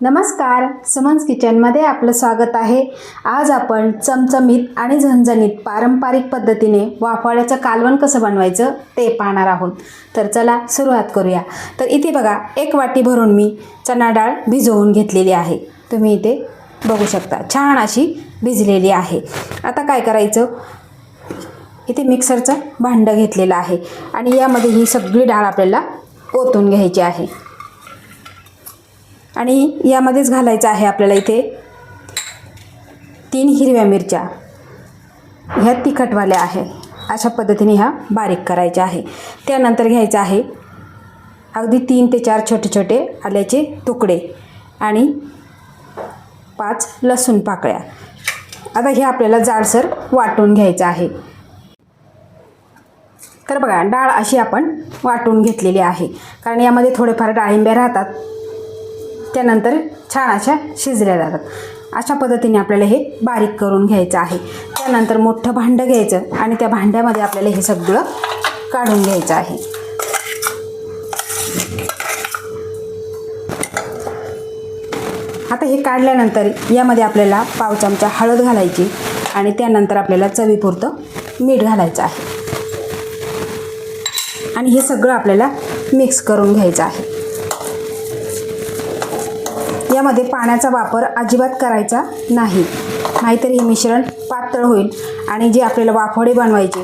नमस्कार समन्स किचनमध्ये आपलं स्वागत आहे. आज आपण चमचमीत आणि झणझणीत पारंपरिक पद्धतीने वाफाळ्याचं कालवण कसं बनवायचं ते पाहणार आहोत. तर चला सुरुवात करूया. तर इथे बघा एक वाटी भरून मी चणा डाळ भिजवून घेतलेली आहे. तुम्ही इथे बघू शकता छान अशी भिजलेली आहे. आता काय करायचं? इथे मिक्सरचं भांडं घेतलेलं आहे आणि यामध्ये ही सगळी डाळ आपल्याला ओतून घ्यायची आहे. आणि यामध्येच घालायचं आहे आपल्याला इथे. तीन हिरव्या मिरच्या. ह्या तिखटवाल्या आहे. अशा पद्धतीने ह्या बारीक करायच्या आहे. त्यानंतर घ्यायचं आहे अगदी तीन ते चार छोटे छोटे आल्याचे तुकडे आणि पाच लसूण पाकळ्या. आता हे आपल्याला जाडसर वाटून घ्यायचं आहे. तर बघा डाळ अशी आपण वाटून घेतलेली आहे. कारण यामध्ये थोडेफार डाळिंब्या राहतात. त्यानंतर छान अशा शिजल्या जातात. अशा पद्धतीने आपल्याला हे बारीक करून घ्यायचं आहे. त्यानंतर मोठं भांडं घ्यायचं आणि त्या भांड्यामध्ये आपल्याला हे सगळं काढून घ्यायचं आहे. आता हे काढल्यानंतर यामध्ये आपल्याला पाव चमचा हळद घालायची आणि त्यानंतर आपल्याला चवीपुरतं मीठ घालायचं आहे. आणि हे सगळं आपल्याला मिक्स करून घ्यायचं आहे. यामध्ये पाण्याचा वापर अजिबात करायचा नाही. नाहीतर हे मिश्रण पातळ होईल आणि जे आपल्याला वाफोडे बनवायचे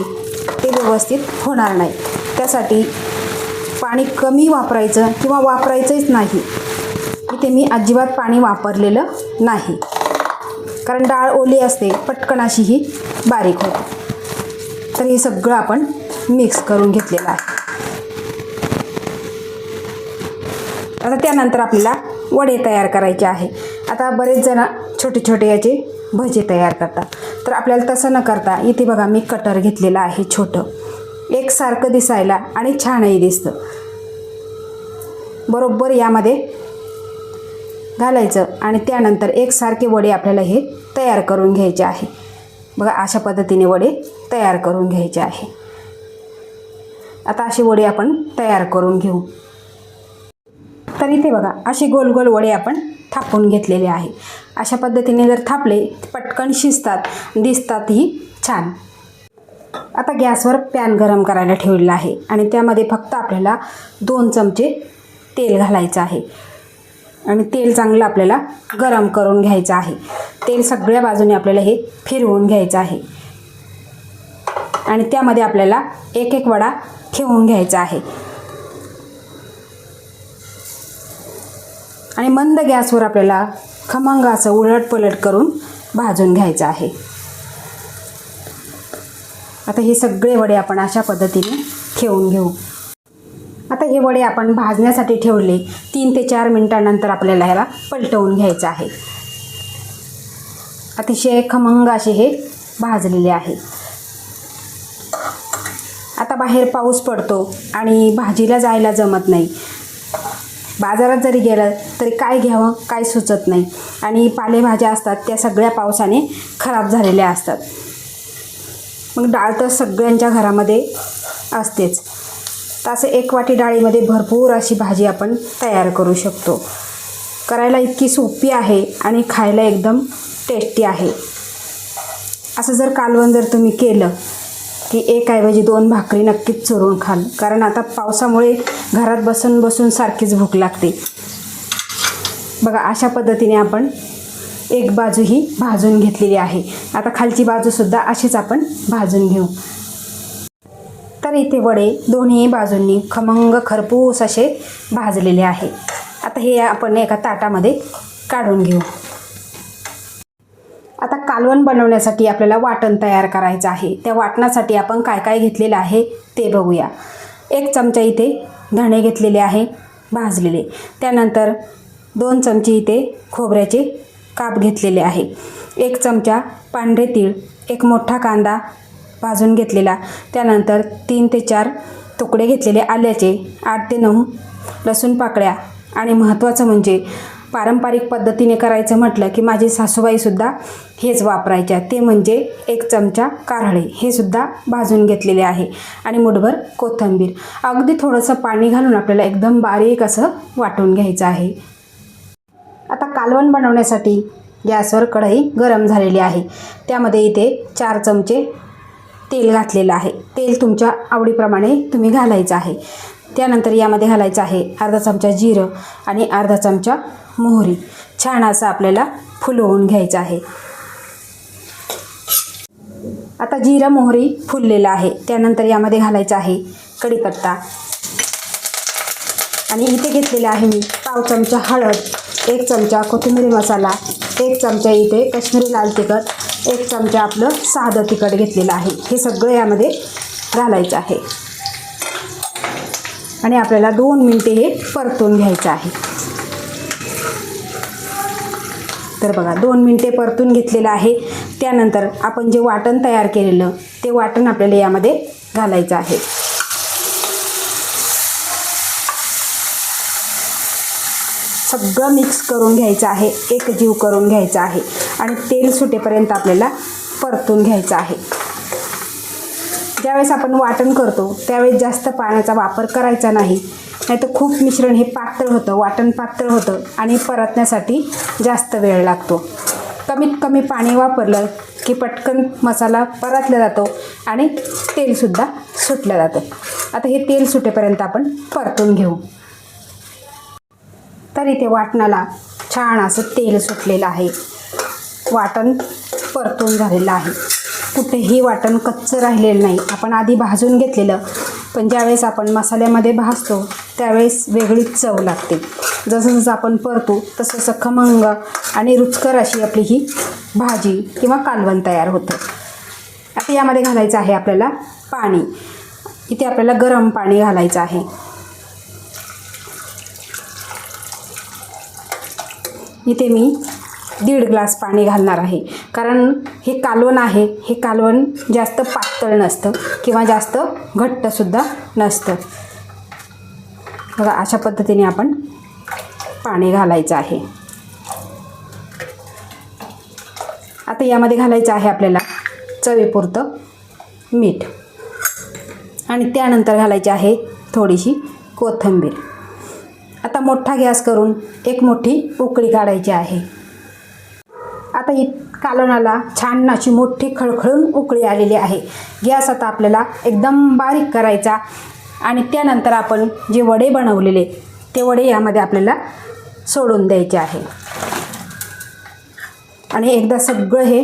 ते व्यवस्थित होणार नाही. त्यासाठी पाणी कमी वापरायचं किंवा वापरायचंच नाही. इथे मी अजिबात पाणी वापरलेलं नाही. कारण डाळ ओली असते पटकन अशी ही बारीक होते. तर हे सगळं आपण मिक्स करून घेतलेलं आहे. आता त्यानंतर आपल्याला वडे तयार करायचे आहे. आता बरेच जण छोटे छोटे याचे भजे तयार करतात. तर आपल्याला तसं न करता इथे बघा मी कटर घेतलेलं आहे छोटं. एकसारखं दिसायला आणि छानही दिसतं. बरोबर यामध्ये घालायचं आणि त्यानंतर एकसारखे वडे आपल्याला हे तयार करून घ्यायचे आहे. बघा अशा पद्धतीने वडे तयार करून घ्यायचे आहे. आता असे वडे आपण तयार करून घेऊ. तर इथे बघा असे गोल गोल वडे आपण थापून घेतलेले आहे. अशा पद्धतीने जर थापले पटकन शिजतात दिसतातही छान. आता गॅसवर पॅन गरम करायला ठेवलेला आहे आणि त्यामध्ये फक्त आपल्याला दोन चमचे तेल घालायचं आहे. आणि तेल चांगलं आपल्याला गरम करून घ्यायचं आहे. तेल सगळ्या बाजूने आपल्याला हे फिरवून घ्यायचं आहे. आणि त्यामध्ये आपल्याला एक एक वडा ठेवून घ्यायचा आहे. आणि मंद गॅसवर आपल्याला खमंग असं उलट पलट करून भाजून घ्यायचं आहे. आता हे सगळे वडे आपण अशा पद्धतीने ठेवून घेऊ. आता हे वडे आपण भाजण्यासाठी ठेवले तीन ते चार मिनटानंतर आपल्याला ह्याला पलटवून घ्यायचं आहे. अतिशय खमंग असे हे भाजलेले आहे. आता बाहेर पाऊस पडतो आणि भाजीला जायला जमत नाही. बाजारात जरी गेलं तरी काय घ्यावं काय सुचत नाही. आणि पालेभाज्या असतात त्या सगळ्या पावसाने खराब झालेल्या असतात. मग डाळ तर सगळ्यांच्या घरामध्ये असतेच. तर असं एक वाटी डाळीमध्ये भरपूर अशी भाजी आपण तयार करू शकतो. करायला इतकी सोपी आहे आणि खायला एकदम टेस्टी आहे. असं जर कालवण जर तुम्ही केलं की एक ऐवजी दोन भाकरी नक्कीच चोरून खाल. कारण आता पावसामुळे घरात बसून बसून सारखीच भूक लागते. बघा अशा पद्धतीने आपण एक बाजू ही भाजून घेतलेली आहे. आता खालची बाजूसुद्धा अशीच आपण भाजून घेऊ. तर इथे वडे दोन्ही बाजूंनी खमंग खरपूस असे भाजलेले आहे. आता हे आपण एका ताटामध्ये काढून घेऊ. कालवण बनवण्यासाठी आपल्याला वाटण तयार करायचं आहे. त्या वाटणासाठी आपण काय काय घेतलेलं आहे ते बघूया. एक चमचा इथे धणे घेतलेले आहे भाजलेले. त्यानंतर दोन चमचे इथे खोबऱ्याचे काप घेतलेले आहे. एक चमचा पांढरे तीळ एक मोठा कांदा भाजून घेतलेला. त्यानंतर तीन ते चार तुकडे घेतलेले आल्याचे आठ ते नऊ लसूण पाकळ्या. आणि महत्त्वाचं म्हणजे पारंपरिक पद्धतीने करायचं म्हटलं की माझी सासूबाईसुद्धा हेच वापरायच्या. ते म्हणजे एक चमचा कारळे. हे सुद्धा भाजून घेतलेले आहे. आणि मुठभर कोथिंबीर. अगदी थोडंसं पाणी घालून आपल्याला एकदम बारीक असं वाटून घ्यायचं आहे. आता कालवण बनवण्यासाठी गॅसवर कढई गरम झालेली आहे. त्यामध्ये इथे चार चमचे तेल घातलेलं आहे. तेल तुमच्या आवडीप्रमाणे तुम्ही घालायचं आहे. त्यानंतर यामध्ये घालायचं आहे अर्धा चमचा जिरं आणि अर्धा चमचा मोहरी छान असं आपल्याला फुलवून घ्यायचं आहे. आता जिरा मोहरी फुललेलं आहे. त्यानंतर यामध्ये घालायचं आहे कढीपत्ता. आणि इथे घेतलेला आहे मी पाव चमचा हळद एक चमचा कोथिंबीर मसाला एक चमचा इथे कश्मीरी लाल तिखट एक चमचा आपलं साधं तिखट घेतलेलं आहे. हे सगळं यामध्ये घालायचं आहे. आणि आपल्याला दोन मिनटे हे परतून घ्यायचं आहे. तर बघा दोन मिनटे परतून घेतलेलं आहे. त्यानंतर आपण जे वाटण तयार केलेलं ते वाटण आपल्याला यामध्ये घालायचं आहे. सगळं मिक्स करून घ्यायचं आहे. एक जीव करून घ्यायचा आहे. आणि तेल सुटेपर्यंत आपल्याला परतून घ्यायचं आहे. ज्यावेळेस आपण वाटण करतो त्यावेळेस जास्त पाण्याचा वापर करायचा नाही. नाहीतर खूप मिश्रण हे पातळ होतं वाटण पातळ होतं आणि परतण्यासाठी जास्त वेळ लागतो. कमीत कमी पाणी वापरलं की पटकन मसाला परतला जातो आणि तेलसुद्धा सुटलं जातं. आता हे तेल सुटेपर्यंत आपण परतून घेऊ. तर इथे वाटणाला छान असं तेल सुटलेलं आहे. वाटण परतून झालेलं आहे. कुठेही वाटण कच्चं राहिलेलं नाही. आपण आधी भाजून घेतलेलं पण ज्यावेळेस आपण मसाल्यामध्ये भाजतो त्यावेळेस वेगळीच चव लागते. जसं जसं आपण परतू तसं तसं खमंग आणि रुचकर अशी आपली ही भाजी किंवा कालवण तयार होतं. आता यामध्ये घालायचं आहे आपल्याला पाणी. इथे आपल्याला गरम पाणी घालायचं आहे. इथे मी दीड ग्लास पाणी घालणार आहे. कारण हे कालवण आहे. हे कालवण जास्त पातळ नसतं किंवा जास्त घट्टसुद्धा नसतं. बघा अशा पद्धतीने आपण पाणी घालायचं आहे. आता यामध्ये घालायचं आहे आपल्याला चवीपुरतं मीठ. आणि त्यानंतर घालायची आहे थोडीशी कोथिंबीर. आता मोठा गॅस करून एक मोठी उकळी काढायची आहे. आता ही कालवणाला छान अशी मोठी खळखळून उकळी आलेली आहे. गॅस आता आपल्याला एकदम बारीक करायचा आणि त्यानंतर आपण जे वडे बनवलेले ते वडे यामध्ये आपल्याला सोडून द्यायचे आहे. आणि एकदा सगळं हे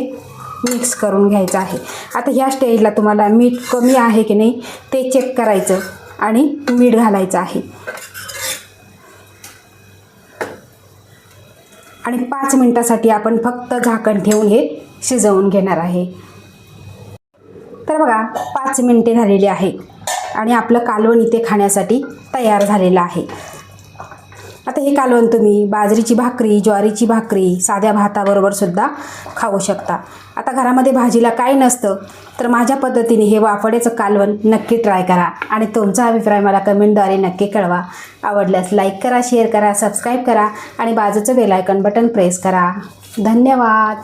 मिक्स करून घ्यायचं आहे. आता ह्या स्टेजला तुम्हाला मीठ कमी आहे की नाही ते चेक करायचं आणि मीठ घालायचं आहे. आणि पाच मिनटासाठी आपण फक्त झाकण ठेवून हे शिजवून घेणार आहे. तर बघा पाच मिनटे झालेली आहे आणि आपलं कालवण इथे खाण्यासाठी तयार झालेलं आहे. आता हे कालवण तुम्ही बाजरीची भाकरी ज्वारीची भाकरी साध्या भाताबरोबर सुद्धा खाऊ शकता. आता घरामध्ये भाजीला काय नसतं तर माझ्या पद्धतीने हे वाफड्याचं कालवण नक्की ट्राय करा. आणि तुमचा अभिप्राय मला कमेंटद्वारे नक्की कळवा. आवडल्यास लाईक करा शेअर करा सबस्क्राईब करा आणि बाजूचं बेलायकन बटन प्रेस करा. धन्यवाद!